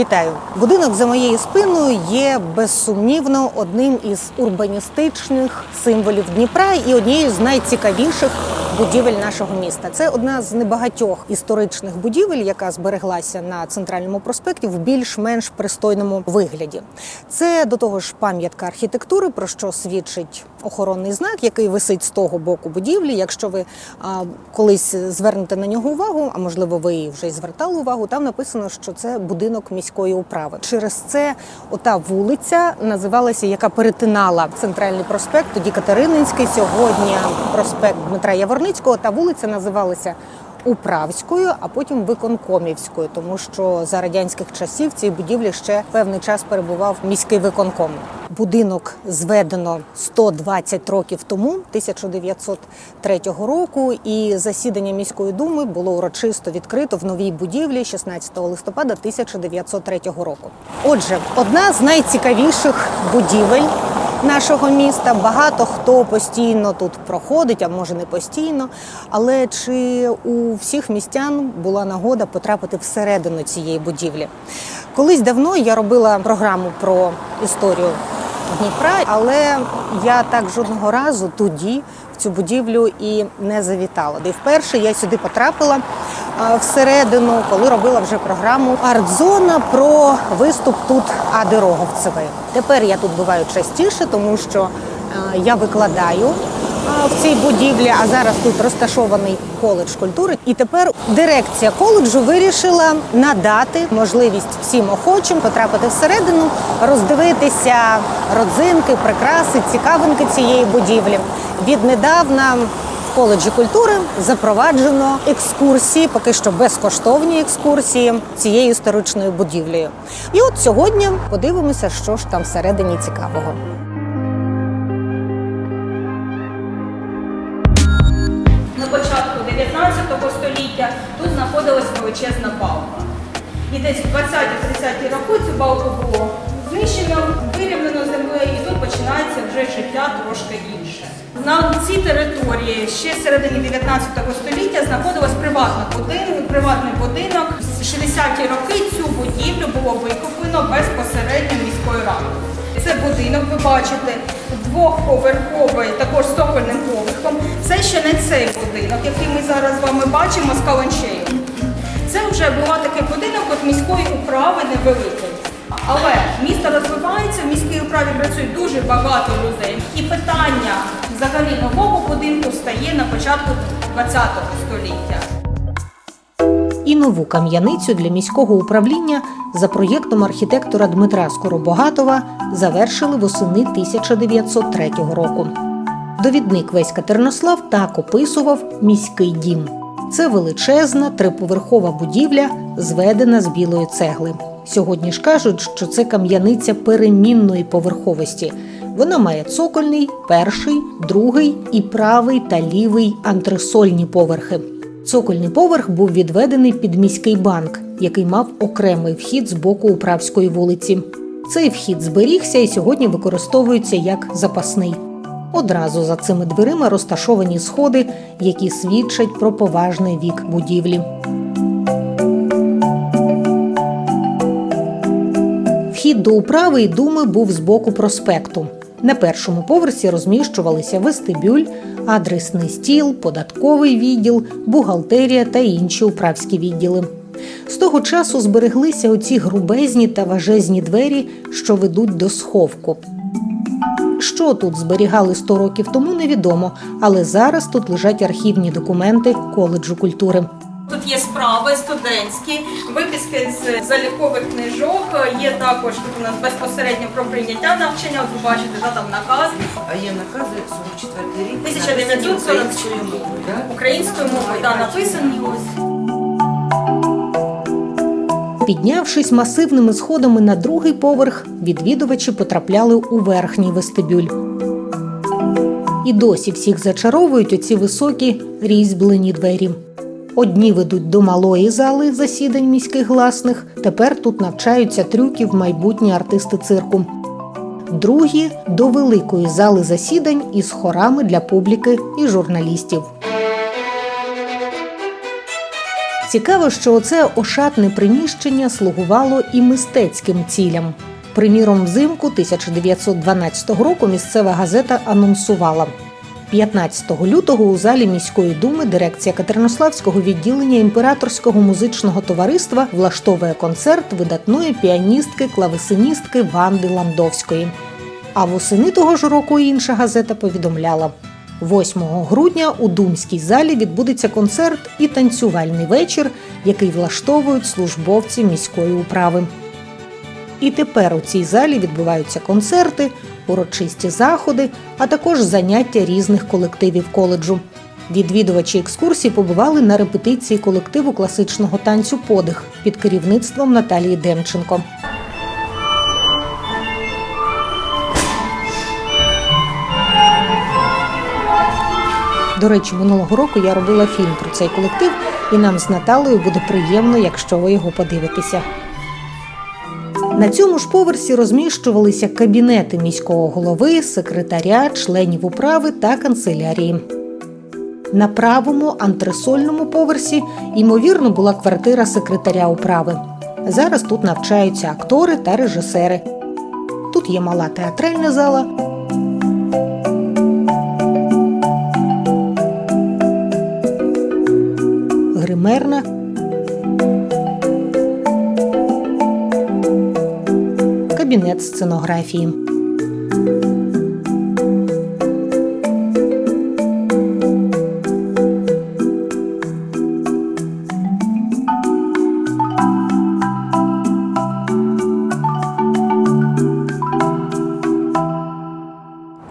Вітаю! Будинок за моєю спиною є безсумнівно одним із урбаністичних символів Дніпра і однією з найцікавіших будівель нашого міста. Це одна з небагатьох історичних будівель, яка збереглася на центральному проспекті в більш-менш пристойному вигляді. Це до того ж пам'ятка архітектури, про що свідчить охоронний знак, який висить з того боку будівлі. Якщо ви а, колись звернете на нього увагу, а можливо, ви вже й звертали увагу, там написано, що це будинок міської управи. Через це ота вулиця називалася, яка перетинала центральний проспект, тоді Катерининський, сьогодні проспект Дмитра Яворницького. Та вулиця називалася. Управською, а потім виконкомівською, тому що за радянських часів цій будівлі ще певний час перебував міський виконком. Будинок зведено 120 років тому, 1903 року, і засідання міської думи було урочисто відкрито в новій будівлі 16 листопада 1903 року. Отже, одна з найцікавіших будівель нашого міста. Багато хто постійно тут проходить, а може не постійно. Але чи у всіх містян була нагода потрапити всередину цієї будівлі? Колись давно я робила програму про історію Дніпра, але я так жодного разу тоді в цю будівлю і не завітала. Де вперше я сюди потрапила всередину, коли робила вже програму Артзона про виступ тут Ади Роговцевої. Тепер я тут буваю частіше, тому що я викладаю в цій будівлі, а зараз тут розташований коледж культури. І тепер дирекція коледжу вирішила надати можливість всім охочим потрапити всередину, роздивитися родзинки, прикраси, цікавинки цієї будівлі. Віднедавна коледжі культури запроваджено екскурсії, поки що безкоштовні екскурсії цією історичною будівлею. І от сьогодні подивимося, що ж там всередині цікавого. На початку 19 століття тут знаходилась величезна балка. І десь в 20-30-ті роки цю балку було знищено, вирівнено землею, і тут починається вже життя трошки інше. На цій території ще середині 19 століття знаходилась приватний будинок, приватний будинок. З 60-ті роки цю будівлю було викуплено безпосередньо міською радою. Це будинок, ви бачите, двохповерховий, також з сокольним поверхом. Це ще не цей будинок, який ми зараз з вами бачимо з каланчею. Це вже була такий будинок от міської управи невеликий. Але місто розвивається, в міській управі працює дуже багато людей. І питання взагалі нового будинку стає на початку ХХ століття. і нову кам'яницю для міського управління за проєктом архітектора Дмитра Скоробогатова завершили восени 1903 року. Довідник весь Катернослав так описував міський дім. Це величезна триповерхова будівля, зведена з білої цегли. Сьогодні ж кажуть, що це кам'яниця перемінної поверховості. Вона має цокольний, перший, другий і правий та лівий антресольні поверхи. Цокольний поверх був відведений під міський банк, який мав окремий вхід з боку управської вулиці. Цей вхід зберігся і сьогодні використовується як запасний. Одразу за цими дверима розташовані сходи, які свідчать про поважний вік будівлі. Вхід до управи і думи був з боку проспекту. На першому поверсі розміщувалися вестибюль, адресний стіл, податковий відділ, бухгалтерія та інші управські відділи. З того часу збереглися оці грубезні та важезні двері, що ведуть до сховку. Що тут зберігали 100 років тому, невідомо, але зараз тут лежать архівні документи коледжу культури. Тут є справи студентські, виписки з залікових книжок. Є також тут у нас безпосередньо про прийняття навчання. От ви бачите, да, там наказ А є накази 44 рік. 1944 українською мовою, так? українською мовою да, написані. Ось. Піднявшись масивними сходами на другий поверх, відвідувачі потрапляли у верхній вестибюль. І досі всіх зачаровують оці високі різьблені двері. Одні ведуть до малої зали засідань міських гласних. Тепер тут навчаються трюків майбутні артисти цирку. Другі до великої зали засідань із хорами для публіки і журналістів. Цікаво, що оце ошатне приміщення слугувало і мистецьким цілям. Приміром, взимку 1912 року місцева газета анонсувала. 15 лютого у залі міської думи дирекція Катеринославського відділення імператорського музичного товариства влаштовує концерт видатної піаністки клавесиністки Ванди Ландовської. А восени того ж року інша газета повідомляла: 8 грудня у Думській залі відбудеться концерт і танцювальний вечір, який влаштовують службовці міської управи. І тепер у цій залі відбуваються концерти, урочисті заходи, а також заняття різних колективів коледжу. Відвідувачі екскурсії побували на репетиції колективу класичного танцю Подих під керівництвом Наталії Демченко. До речі, минулого року я робила фільм про цей колектив, і нам з Наталею буде приємно, якщо ви його подивитеся. На цьому ж поверсі розміщувалися кабінети міського голови, секретаря, членів управи та канцелярії. На правому антресольному поверсі, ймовірно, була квартира секретаря управи. Зараз тут навчаються актори та режисери. Тут є мала театральна зала. Гримерна кабінет сценографії.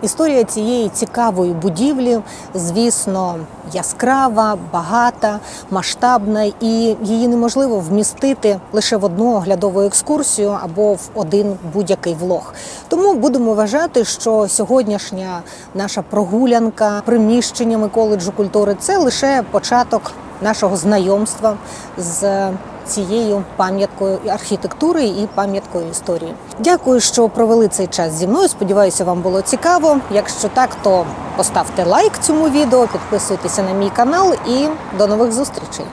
Історія цієї цікавої будівлі, звісно, яскрава, багата, масштабна, і її неможливо вмістити лише в одну оглядову екскурсію або в один будь-який влог. Тому будемо вважати, що сьогоднішня наша прогулянка приміщеннями коледжу культури це лише початок нашого знайомства з цією пам'яткою архітектури і пам'яткою історії. Дякую, що провели цей час зі мною. Сподіваюся, вам було цікаво. Якщо так, то поставте лайк цьому відео, підписуйтеся на мій канал і до нових зустрічей.